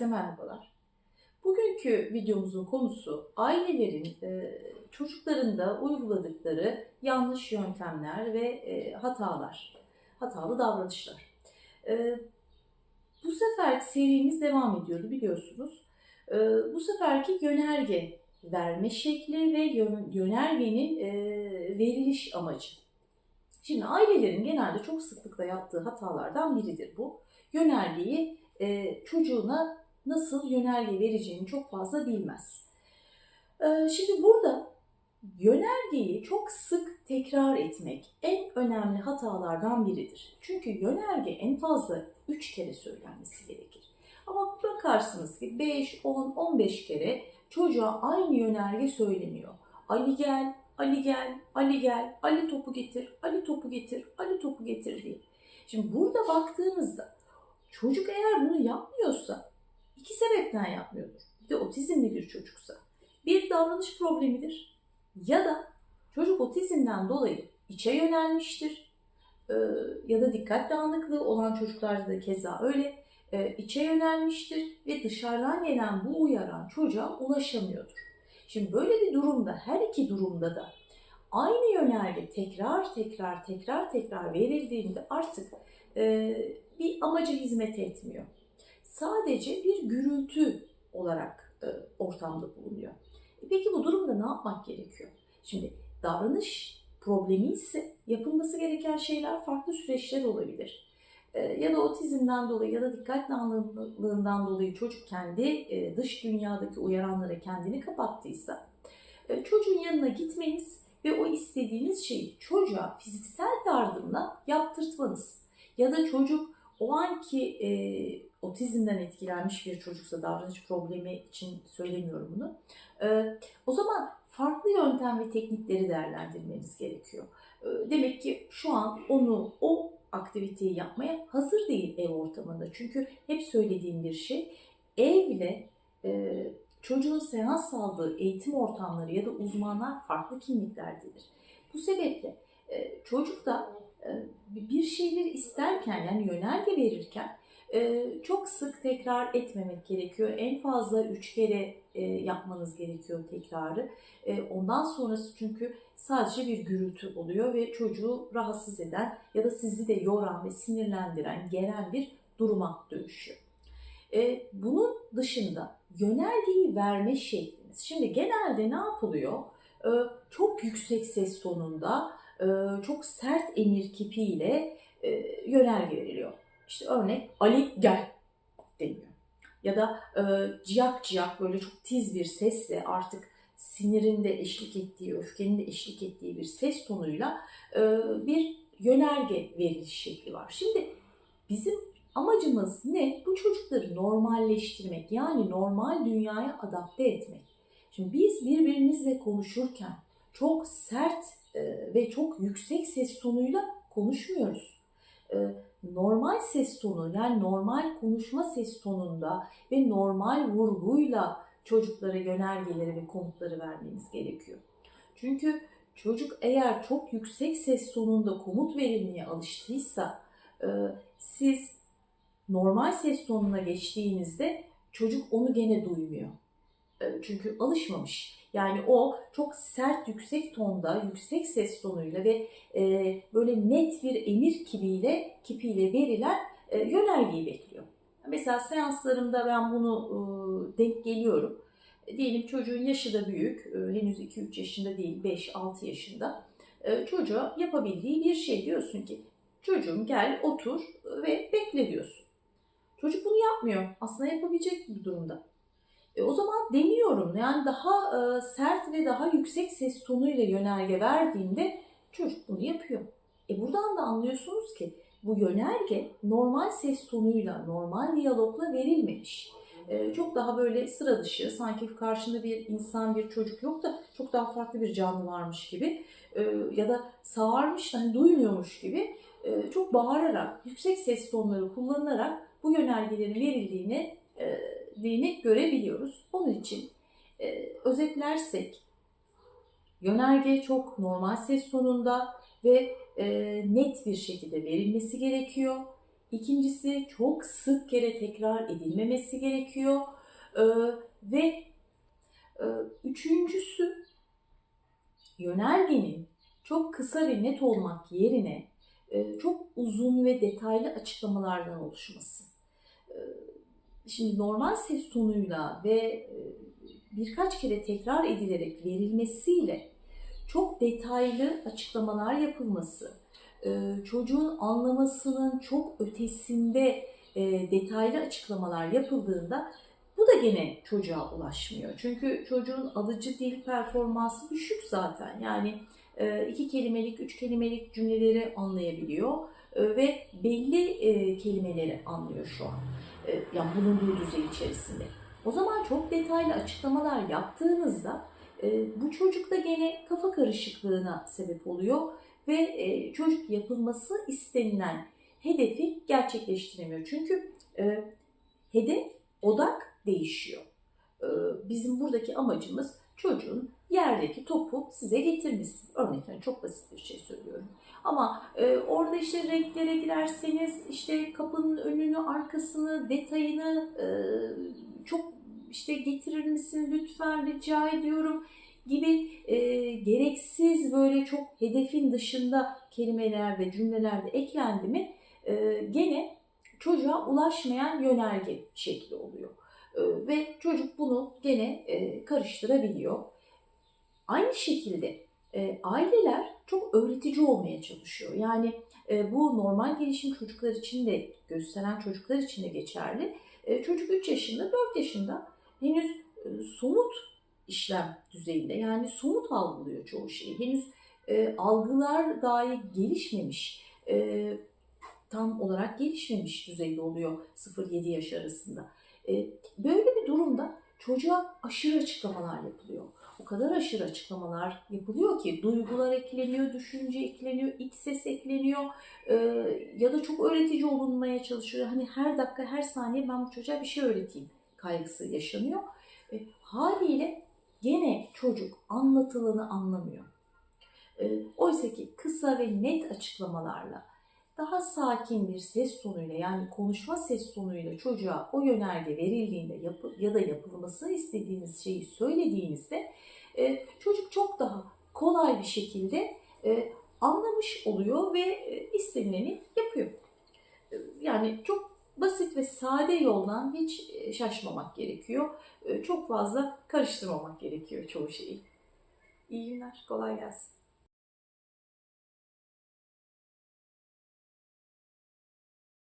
Herkese merhabalar. Bugünkü videomuzun konusu ailelerin e, çocuklarında uyguladıkları yanlış yöntemler ve e, hatalar, hatalı davranışlar. E, bu sefer serimiz devam ediyordu biliyorsunuz. Bu seferki yönerge verme şekli ve yön- yönergenin veriliş amacı. Şimdi ailelerin genelde çok sıklıkla yaptığı hatalardan biridir bu. Yönergeyi e, çocuğuna nasıl yönerge vereceğini çok fazla bilmez. E, şimdi burada yönergeyi çok sık tekrar etmek en önemli hatalardan biridir. Çünkü yönerge en fazla 3 kere söylenmesi gerekir. Ama bakarsınız ki 5, 10, 15 kere çocuğa aynı yönerge söyleniyor. Ali gel, Ali gel, Ali gel, Ali topu getir, Ali topu getir, Ali topu getir diye. Şimdi burada baktığınızda çocuk eğer bunu yapmıyorsa iki sebepten yapmıyordur. Bir de otizmli bir çocuksa bir davranış problemidir ya da çocuk otizmden dolayı içe yönelmiştir Ee, ya da dikkat dağınıklığı olan çocuklarda da keza öyle Ee, içe yönelmiştir ve dışarıdan gelen bu uyaran çocuğa ulaşamıyordur. Şimdi böyle bir durumda her iki durumda da aynı yönerge tekrar tekrar tekrar tekrar verildiğinde artık e, bir amaca hizmet etmiyor. Sadece bir gürültü olarak e, ortamda bulunuyor. E peki bu durumda ne yapmak gerekiyor? Şimdi davranış problemi ise yapılması gereken şeyler farklı süreçler olabilir. E, ya da otizmden dolayı ya da dikkat dağınıklığından dolayı çocuk kendi dış dünyadaki uyaranlara kendini kapattıysa çocuğun yanına gitmeniz ve o istediğiniz şeyi çocuğa fiziksel yardımla yaptırtmanız ya da çocuk o anki otizmden etkilenmiş bir çocuksa davranış problemi için söylemiyorum bunu. E, o zaman farklı yöntem ve teknikleri değerlendirmeniz gerekiyor. E, demek ki şu an onu o aktiviteyi yapmaya hazır değil ev ortamında. Çünkü hep söylediğim bir şey evle e, çocuğun seans aldığı eğitim ortamları ya da uzmanlar farklı kimliklerdedir. Bu sebeple e, çocuk da e, bir şeyleri isterken yani yönerge verirken çok sık tekrar etmemek gerekiyor. En fazla üç kere e, yapmanız gerekiyor tekrarı. E, ondan sonrası çünkü sadece bir gürültü oluyor ve çocuğu rahatsız eden ya da sizi de yoran ve sinirlendiren, gelen bir duruma dönüşüyor. E, bunun dışında yönergeyi verme şekliniz. Şimdi genelde ne yapılıyor? Çok yüksek ses tonunda, çok sert emir kipiyle yönerge veriliyor. İşte örnek Ali gel deniyor. Ya da e, ciyak ciyak böyle çok tiz bir sesle artık sinirin de eşlik ettiği, öfkenin de eşlik ettiği bir ses tonuyla e, bir yönerge veriliş şekli var. Şimdi bizim amacımız ne? Bu çocukları normalleştirmek yani normal dünyaya adapte etmek. Şimdi biz birbirimizle konuşurken çok sert e, ve çok yüksek ses tonuyla konuşmuyoruz. Normal ses tonu yani normal konuşma ses tonunda ve normal vurguyla çocuklara yönergeleri ve komutları vermeniz gerekiyor. Çünkü çocuk eğer çok yüksek ses tonunda komut verilmeye alıştıysa e, siz normal ses tonuna geçtiğinizde çocuk onu gene duymuyor. E, Çünkü alışmamış. Yani o çok sert yüksek tonda, yüksek ses tonuyla ve e, böyle net bir emir kibiyle, kipiyle verilen e, yönergeyi bekliyor. Mesela seanslarımda ben bunu e, denk geliyorum. E, diyelim çocuğun yaşı da büyük, e, henüz 2-3 yaşında değil, 5-6 yaşında. E, çocuğa yapabildiği bir şey diyorsun ki, çocuğum gel otur ve bekle diyorsun. Çocuk bunu yapmıyor. Aslında yapabilecek bir durumda. E, o zaman deniyorum. Yani daha e, sert ve daha yüksek ses tonuyla yönerge verdiğimde çocuk bunu yapıyor. E buradan da anlıyorsunuz ki bu yönerge normal ses tonuyla, normal diyalogla verilmemiş. E, çok daha böyle sıra dışı, sanki karşında bir insan, bir çocuk yok da çok daha farklı bir canlı varmış gibi e, ya da sağırmış da hani duymuyormuş gibi e, çok bağırarak, yüksek ses tonları kullanarak bu yönergelerin verildiğini e, dini görebiliyoruz. Onun için e, özetlersek yönerge çok normal ses tonunda ve e, net bir şekilde verilmesi gerekiyor. İkincisi çok sık kere tekrar edilmemesi gerekiyor. Ee, ve e, üçüncüsü yönergenin çok kısa ve net olmak yerine e, çok uzun ve detaylı açıklamalardan oluşması. E, Şimdi normal ses tonuyla ve e, birkaç kere tekrar edilerek verilmesiyle çok detaylı açıklamalar yapılması, e, çocuğun anlamasının çok ötesinde e, detaylı açıklamalar yapıldığında bu da gene çocuğa ulaşmıyor. Çünkü çocuğun alıcı dil performansı düşük zaten. Yani iki kelimelik, üç kelimelik cümleleri anlayabiliyor ve belli e, kelimeleri anlıyor şu an. E, Yani bulunduğu düzey içerisinde. O zaman çok detaylı açıklamalar yaptığınızda e, bu çocukta gene kafa karışıklığına sebep oluyor ve e, çocuk yapılması istenilen hedefi gerçekleştiremiyor. Çünkü hedef, odak değişiyor. E, bizim buradaki amacımız çocuğun yerdeki topu size getirmesi. Örnekten çok basit bir şey söylüyorum. Ama e, orada işte renklere girerseniz işte kapının önünü, arkasını, detayını e, çok işte getirir misin lütfen rica ediyorum gibi e, gereksiz böyle çok hedefin dışında kelimeler ve cümleler de eklendi mi e, gene çocuğa ulaşmayan yönerge şekli oluyor. E, ve çocuk bunu gene e, karıştırabiliyor. Aynı şekilde e, aileler çok öğretici olmaya çalışıyor. Yani e, bu normal gelişim çocuklar için de gösteren çocuklar için de geçerli. E, çocuk 3 yaşında, 4 yaşında henüz e, somut işlem düzeyinde yani somut algılıyor çoğu şeyi. Henüz e, algılar dahi gelişmemiş, e, tam olarak gelişmemiş düzeyde oluyor 0-7 yaş arasında. E, böyle bir durumda çocuğa aşırı açıklamalar yapılıyor. O kadar aşırı açıklamalar yapılıyor ki duygular ekleniyor, düşünce ekleniyor, iç ses ekleniyor e, ya da çok öğretici olunmaya çalışıyor. Hani her dakika, her saniye ben bu çocuğa bir şey öğreteyim kaygısı yaşanıyor. E, haliyle gene çocuk anlatılanı anlamıyor. E, Oysa ki kısa ve net açıklamalarla daha sakin bir ses tonuyla yani konuşma ses tonuyla çocuğa o yönerge verildiğinde yapı, ya da yapılmasını istediğiniz şeyi söylediğinizde e, çocuk çok daha kolay bir şekilde e, anlamış oluyor ve e, istenileni yapıyor. E, yani çok basit ve sade yoldan hiç e, şaşmamak gerekiyor. E, çok fazla karıştırmamak gerekiyor çoğu şeyi. İyi günler, kolay gelsin.